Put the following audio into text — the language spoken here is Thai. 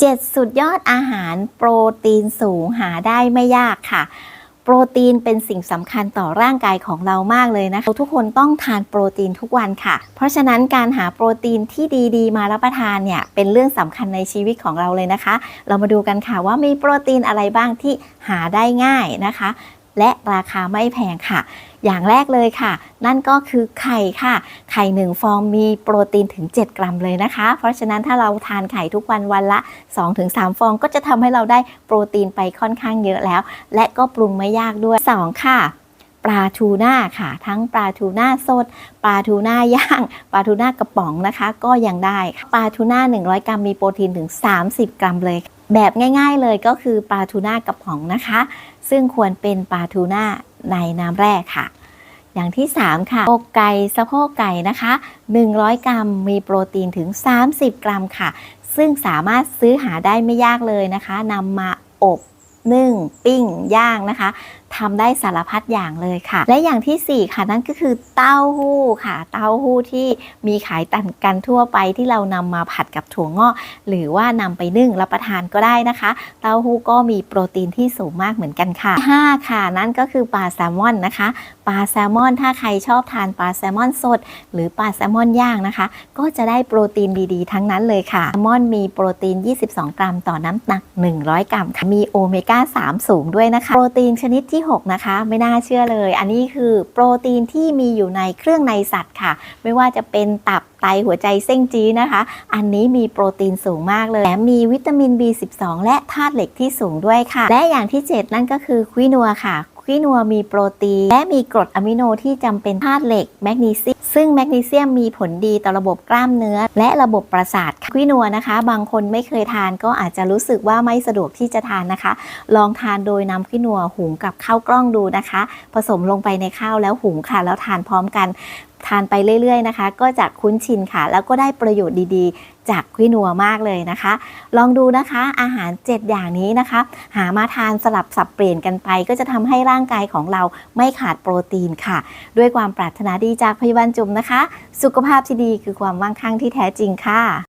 7 สุดยอดอาหารโปรตีนสูงหาได้ไม่ยากค่ะ โปรตีนเป็นสิ่งสำคัญต่อร่างกายของเรามากเลยนะคะทุกคนต้องทานโปรตีนทุกวันค่ะ เพราะฉะนั้นการหาโปรตีนที่ดีๆ มารับประทานเนี่ยเป็นเรื่องสำคัญในชีวิตของเราเลยนะคะ เรามาดูกันค่ะว่ามีโปรตีนอะไรบ้างที่หาได้ง่ายนะคะ และราคาไม่แพงค่ะ อย่างแรกเลยค่ะ นั่นก็คือไข่ค่ะ ไข่หนึ่งฟองมีโปรตีนถึง 7 กรัมเลยนะคะ เพราะฉะนั้นถ้าเราทานไข่ทุกวันวันละ 2-3 ฟองก็จะทำให้เราได้โปรตีนไปค่อนข้างเยอะแล้ว และก็ปรุงไม่ยากด้วย 2 ค่ะปลาทูน่าค่ะ ทั้งปลาทูน่าสดปลาทูน่าย่างปลาทูน่ากระป๋องนะคะ ก็ยังได้ปลาทูน่า100 กรัมมีโปรตีนถึง 30 กรัมเลย แบบง่ายๆเลยก็คือปลาทูน่ากระป๋องนะคะ ซึ่งควรเป็นปลาทูน่าในน้ำแร่ค่ะ อย่างที่ 3 ค่ะอกไก่สะโพกไก่นะคะ 100 กรัมมีโปรตีนถึง 30 กรัมค่ะ ซึ่งสามารถซื้อหาได้ไม่ยากเลยนะคะนำมาอบนึ่งปิ้งย่างนะคะ ทำได้สารพัดอย่างเลยค่ะ และอย่างทีสี่ 4 ค่ะนั่นก็คือเต้าหู้ค่ะ เต้าหู้ที่มีขายตันกันทั่วไปที่เรานำมาผัดกับถั่วงอกหรือว่านำไปนึ่งรับประทานก็ได้นะคะ เต้าหู้ก็มีโปรตีนที่สูงมากเหมือนกันค่ะ 5 ค่ะ นั่นก็คือปลาแซลมอนนะคะปลาแซลมอนถ้าใครชอบทานปลาแซลมอนสด หรือปลาแซลมอนย่างนะคะ ก็จะได้โปรตีนดีๆ ทั้งนั้นเลยค่ะแซลมอนมีโปรตีน 22 กรัม ต่อน้ำหนัก 100 กรัมค่ะมีโอเมก้า 3 สูงด้วยนะคะ โปรตีนชนิดที่6 นะคะ ไม่น่าเชื่อเลย อันนี้คือโปรตีนที่มีอยู่ในเครื่องในสัตว์ค่ะ ไม่ว่าจะเป็นตับไตหัวใจเส้นจีนะคะ อันนี้มีโปรตีนสูงมากเลยแถมมีวิตามิน B12 และธาตุเหล็กที่สูงด้วยค่ะ และอย่างที่ 7 นั่นก็คือควินัวค่ะ ฟีนัวมีโปรตีน และมีกรดอะมิโนที่จำเป็นธาตุเหล็กแมกนีเซียมซึ่งแมกนีเซียมมีผลดีต่อระบบกล้ามเนื้อ และระบบประสาทค่ะควินัวนะคะ บางคนไม่เคยทานก็อาจจะรู้สึกว่าไม่สะดวกที่จะทานนะคะ ลองทานโดยนำควินัวหุงกับข้าวกล้องดูนะคะ ผสมลงไปในข้าวแล้วหุงค่ะแล้วทานพร้อมกัน ทานไปเรื่อยๆนะคะ ก็จะคุ้นชินค่ะ แล้วก็ได้ประโยชน์ดีๆ จากควินัวมากเลยนะคะ ลองดูนะคะอาหาร 7 อย่างนี้นะคะ หามาทานสลับสับเปลี่ยนกันไป ก็จะทำให้ร่างกายของเราไม่ขาดโปรตีนค่ะ ด้วยความปรารถนาดีจากพยาบาลจุ๋มนะคะ สุขภาพที่ดีคือความมั่งคั่งที่แท้จริงค่ะ